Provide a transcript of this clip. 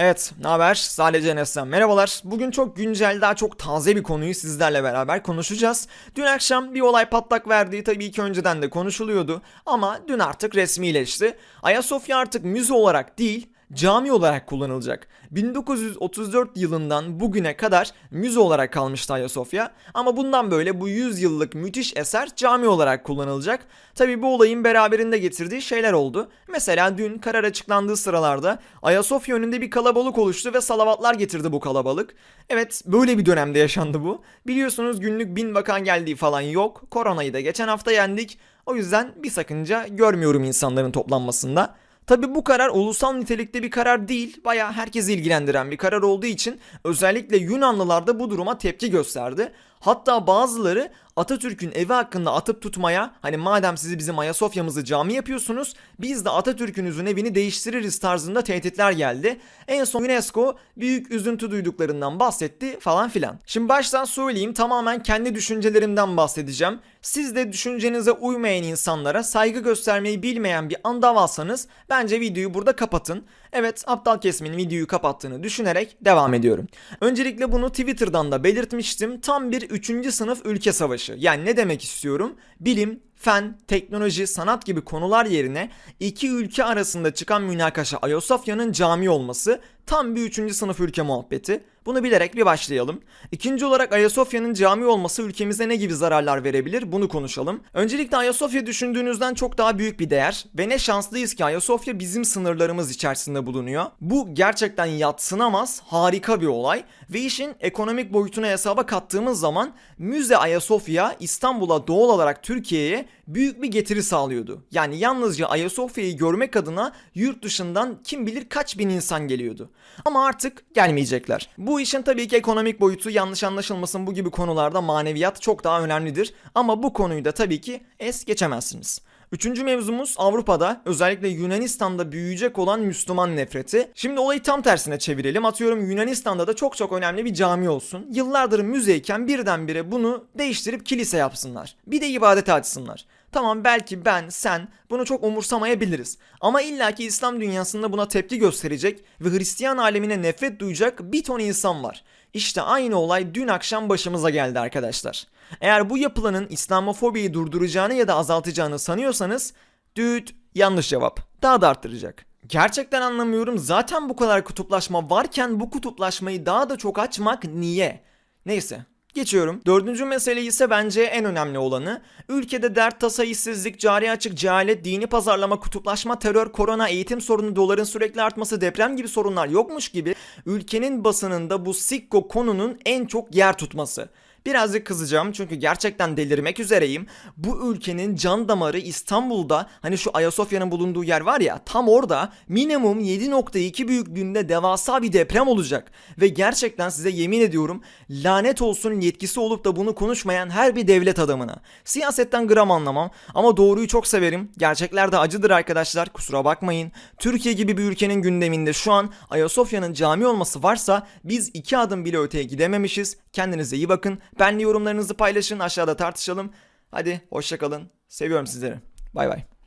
Evet, ne haber? Sadece Enes'ten merhabalar. Bugün çok güncel, daha çok taze bir konuyu sizlerle beraber konuşacağız. Dün akşam bir olay patlak verdiği tabii ki önceden de konuşuluyordu. Ama dün artık resmileşti. Ayasofya artık müze olarak değil, cami olarak kullanılacak. 1934 yılından bugüne kadar müze olarak kalmıştı Ayasofya ama bundan böyle bu 100 yıllık müthiş eser cami olarak kullanılacak. Tabi bu olayın beraberinde getirdiği şeyler oldu. Mesela dün karar açıklandığı sıralarda Ayasofya önünde bir kalabalık oluştu ve salavatlar getirdi bu kalabalık. Evet böyle bir dönemde yaşandı bu. Biliyorsunuz günlük bin vakan geldiği falan yok. Koronayı da geçen hafta yendik. O yüzden bir sakınca görmüyorum insanların toplanmasında. Tabi bu karar ulusal nitelikte bir karar değil, bayağı herkesi ilgilendiren bir karar olduğu için özellikle Yunanlılar da bu duruma tepki gösterdi. Hatta bazıları Atatürk'ün evi hakkında atıp tutmaya hani madem sizi bizim Ayasofya'mızı cami yapıyorsunuz biz de Atatürk'ünüzün evini değiştiririz tarzında tehditler geldi. En son UNESCO büyük üzüntü duyduklarından bahsetti falan filan. Şimdi baştan söyleyeyim tamamen kendi düşüncelerimden bahsedeceğim. Siz de düşüncenize uymayan insanlara saygı göstermeyi bilmeyen bir andav alsanız bence videoyu burada kapatın. Evet aptal kesmenin videoyu kapattığını düşünerek devam ediyorum. Öncelikle bunu Twitter'dan da belirtmiştim. Tam bir 3. sınıf ülke savaşı. Yani ne demek istiyorum? Bilim, fen, teknoloji, sanat gibi konular yerine iki ülke arasında çıkan münakaşa Ayasofya'nın cami olması tam bir 3. sınıf ülke muhabbeti. Bunu bilerek bir başlayalım. İkinci olarak Ayasofya'nın cami olması ülkemize ne gibi zararlar verebilir bunu konuşalım. Öncelikle Ayasofya düşündüğünüzden çok daha büyük bir değer ve ne şanslıyız ki Ayasofya bizim sınırlarımız içerisinde bulunuyor. Bu gerçekten yatsınamaz harika bir olay ve işin ekonomik boyutuna hesaba kattığımız zaman Müze Ayasofya İstanbul'a doğal olarak Türkiye'ye büyük bir getiri sağlıyordu. Yani yalnızca Ayasofya'yı görmek adına yurt dışından kim bilir kaç bin insan geliyordu. Ama artık gelmeyecekler. Bu işin tabii ki ekonomik boyutu yanlış anlaşılmasın bu gibi konularda maneviyat çok daha önemlidir. Ama bu konuyu da tabii ki es geçemezsiniz. Üçüncü mevzumuz Avrupa'da özellikle Yunanistan'da büyüyecek olan Müslüman nefreti. Şimdi olayı tam tersine çevirelim. Atıyorum Yunanistan'da da çok çok önemli bir cami olsun. Yıllardır müzeyken birdenbire bunu değiştirip kilise yapsınlar. Bir de ibadete açsınlar. Tamam belki ben, sen bunu çok umursamayabiliriz. Ama illaki İslam dünyasında buna tepki gösterecek ve Hristiyan alemine nefret duyacak bir ton insan var. İşte aynı olay dün akşam başımıza geldi arkadaşlar. Eğer bu yapılanın İslamofobiyi durduracağını ya da azaltacağını sanıyorsanız düt yanlış cevap. Daha da arttıracak. Gerçekten anlamıyorum zaten bu kadar kutuplaşma varken bu kutuplaşmayı daha da çok açmak niye? Neyse Geçiyorum. Dördüncü mesele ise bence en önemli olanı. Ülkede dert, tasa, işsizlik, cari açık, cehalet, dini pazarlama, kutuplaşma, terör, korona, eğitim sorunu, doların sürekli artması, deprem gibi sorunlar yokmuş gibi ülkenin basınında bu sikko konunun en çok yer tutması. Birazcık kızacağım çünkü gerçekten delirmek üzereyim. Bu ülkenin can damarı İstanbul'da hani şu Ayasofya'nın bulunduğu yer var ya tam orada minimum 7.2 büyüklüğünde devasa bir deprem olacak. Ve gerçekten size yemin ediyorum lanet olsun yetkisi olup da bunu konuşmayan her bir devlet adamına. Siyasetten gram anlamam ama doğruyu çok severim. Gerçekler de acıdır arkadaşlar kusura bakmayın. Türkiye gibi bir ülkenin gündeminde şu an Ayasofya'nın cami olması varsa biz iki adım bile öteye gidememişiz. Kendinize iyi bakın. Benle yorumlarınızı paylaşın aşağıda tartışalım. Hadi hoşçakalın. Seviyorum sizleri. Bay bay.